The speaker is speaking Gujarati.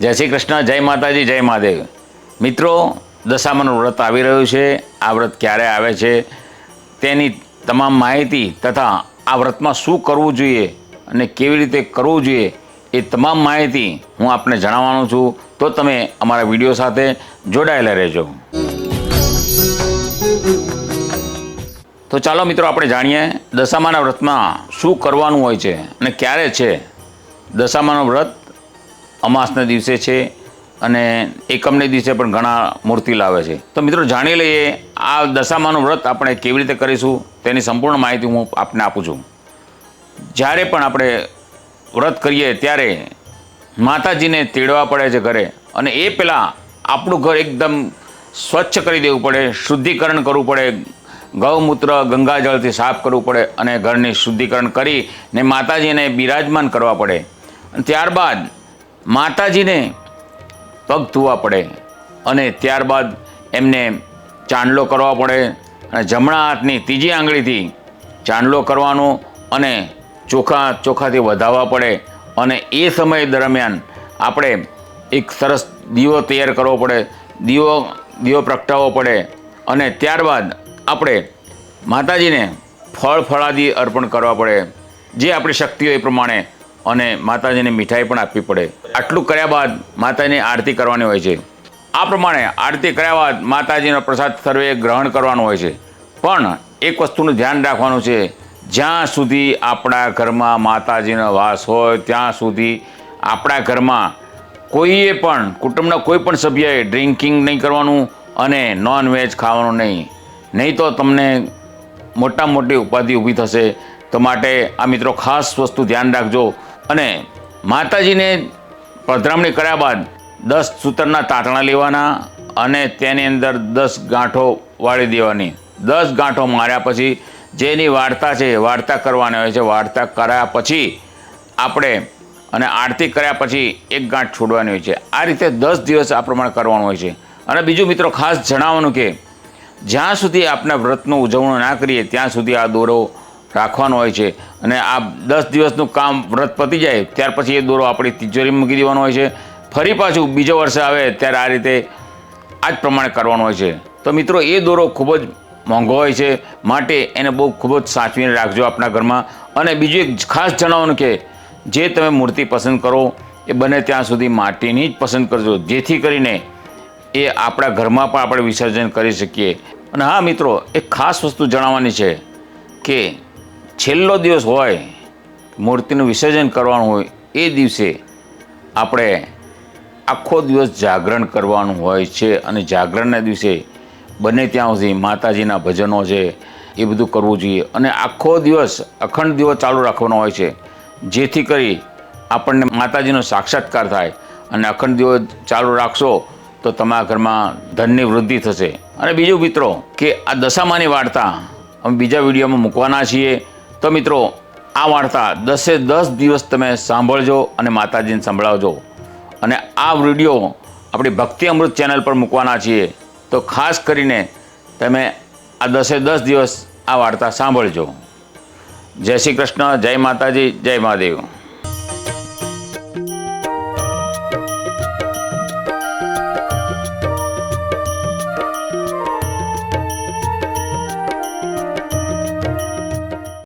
જય શ્રી કૃષ્ણ, જય માતાજી, જય મહાદેવ. મિત્રો, દશામાનું વ્રત આવી રહ્યું છે. આ વ્રત ક્યારે આવે છે? તેની તમામ માહિતી તથા આ વ્રતમાં શું કરવું જોઈએ અને કેવી રીતે કરવું જોઈએ એ તમામ માહિતી હું આપને જણાવવાનું છું. તો તમે અમારા વીડિયો સાથે જોડાયેલા રહેજો. તો ચાલો મિત્રો, આપણે જાણીએ દશામાના વ્રતમાં શું કરવાનું હોય છે અને ક્યારે છે? દશામાનું વ્રત અમાસના દિવસે છે અને એકમને દિવસે પણ ઘણા મૂર્તિ લાવે છે. તો મિત્રો જાણી લઈએ આ દશામાનું વ્રત આપણે કેવી રીતે કરીશું તેની સંપૂર્ણ માહિતી હું આપને આપું છું. જ્યારે પણ આપણે વ્રત કરીએ ત્યારે માતાજીને તેડવા પડે છે ઘરે અને એ પહેલાં આપણું ઘર એકદમ સ્વચ્છ કરી દેવું પડે, શુદ્ધિકરણ કરવું પડે, ગૌમૂત્ર ગંગાજળથી સાફ કરવું પડે અને ઘરની શુદ્ધિકરણ કરીને માતાજીને બિરાજમાન કરવા પડે. ત્યારબાદ માતાજીને પગ ધોવા પડે અને ત્યારબાદ એમને ચાંદલો કરવા પડે અને જમણા હાથની ત્રીજી આંગળીથી ચાંદલો કરવાનો અને ચોખા ચોખાથી વધાવવા પડે અને એ સમય દરમિયાન આપણે એક સરસ દીવો તૈયાર કરવો પડે, દીવો દીવો પ્રગટાવવો પડે અને ત્યારબાદ આપણે માતાજીને ફળ ફળાદી અર્પણ કરવા પડે. જે આપણી શક્તિ હોય એ પ્રમાણે અને માતાજીને મીઠાઈ પણ આપવી પડે. આટલું કર્યા બાદ માતાજીની આરતી કરવાની હોય છે. આ પ્રમાણે આરતી કર્યા બાદ માતાજીનો પ્રસાદ સર્વે ગ્રહણ કરવાનો હોય છે. પણ એક વસ્તુનું ધ્યાન રાખવાનું છે. જ્યાં સુધી આપણા ઘરમાં માતાજીનો વાસ હોય, ત્યાં સુધી આપણા ઘરમાં કોઈએ પણ, કુટુંબના કોઈ પણ સભ્યએ ડ્રિંકિંગ નહીં કરવાનું અને નોનવેજ ખાવાનું નહીં. નહીં તો તમને મોટા મોટી ઉપાધિ ઊભી થશે. તો માટે આ મિત્રો ખાસ વસ્તુ ધ્યાન રાખજો. અને માતાજીને પધરામણી કર્યા બાદ દસ સૂતરના તાંતણા લેવાના અને તેની અંદર દસ ગાંઠો વાળી દેવાની. દસ ગાંઠો માર્યા પછી જેની વાર્તા છે, વાર્તા કરવાની હોય છે, વાર્તા કર્યા પછી આપણે અને આરતી કર્યા પછી એક ગાંઠ છોડવાની હોય છે. આ રીતે દસ દિવસ આ પ્રમાણે કરવાનું હોય છે. અને બીજું મિત્રો ખાસ જણાવવાનું કે જ્યાં સુધી આપણે વ્રતનું ઉજવણું ના કરીએ, ત્યાં સુધી આ દોરો રાખવાનો હોય છે. અને આ દસ દિવસનું કામ વ્રત પતી જાય, ત્યાર પછી એ દોરો આપણી તિજોરીમાં મૂકી દેવાનો હોય છે. ફરી પાછું બીજો વર્ષે આવે, ત્યારે આ રીતે આ જ પ્રમાણે કરવાનું હોય છે. તો મિત્રો, એ દોરો ખૂબ જ મોંઘો હોય છે. માટે એને બહુ ખૂબ જ સાચવીને રાખજો આપણા ઘરમાં. અને બીજું એક ખાસ જણાવવાનું કે, જે તમે મૂર્તિ પસંદ કરો, એ બને ત્યાં સુધી માટીની જ પસંદ કરજો. જેથી કરીને એ આપણા ઘરમાં પણ આપણે વિસર્જન કરી શકીએ. અને હા મિત્રો, એક ખાસ વસ્તુ જણાવવાની છે કે છેલ્લો દિવસ હોય, મૂર્તિનું વિસર્જન કરવાનું હોય, એ દિવસે આપણે આખો દિવસ જાગરણ કરવાનું હોય છે અને જાગરણના દિવસે બને ત્યાં સુધી માતાજીના ભજનો છે, એ બધું કરવું જોઈએ. અને આખો દિવસ અખંડ દિવસ ચાલુ રાખવાનો હોય છે, જેથી કરી આપણને માતાજીનો સાક્ષાત્કાર થાય. અને અખંડ દિવસ ચાલુ રાખશો તો તમારા ઘરમાં ધનની વૃદ્ધિ થશે. અને બીજું મિત્રો, કે આ દશામાની વાર્તા અમે બીજા વિડીયોમાં મૂકવાના છીએ. તો મિત્રો, આ વાર્તા દસે દસ દિવસ તમે સાંભળજો અને માતાજીને સંભળાવજો. અને આ વીડિયો આપણી ભક્તિ અમૃત ચેનલ પર મૂકવાના છીએ. તો ખાસ કરીને તમે આ દસે દસ દિવસ આ વાર્તા સાંભળજો. જય શ્રી કૃષ્ણ, જય માતાજી, જય મહાદેવ.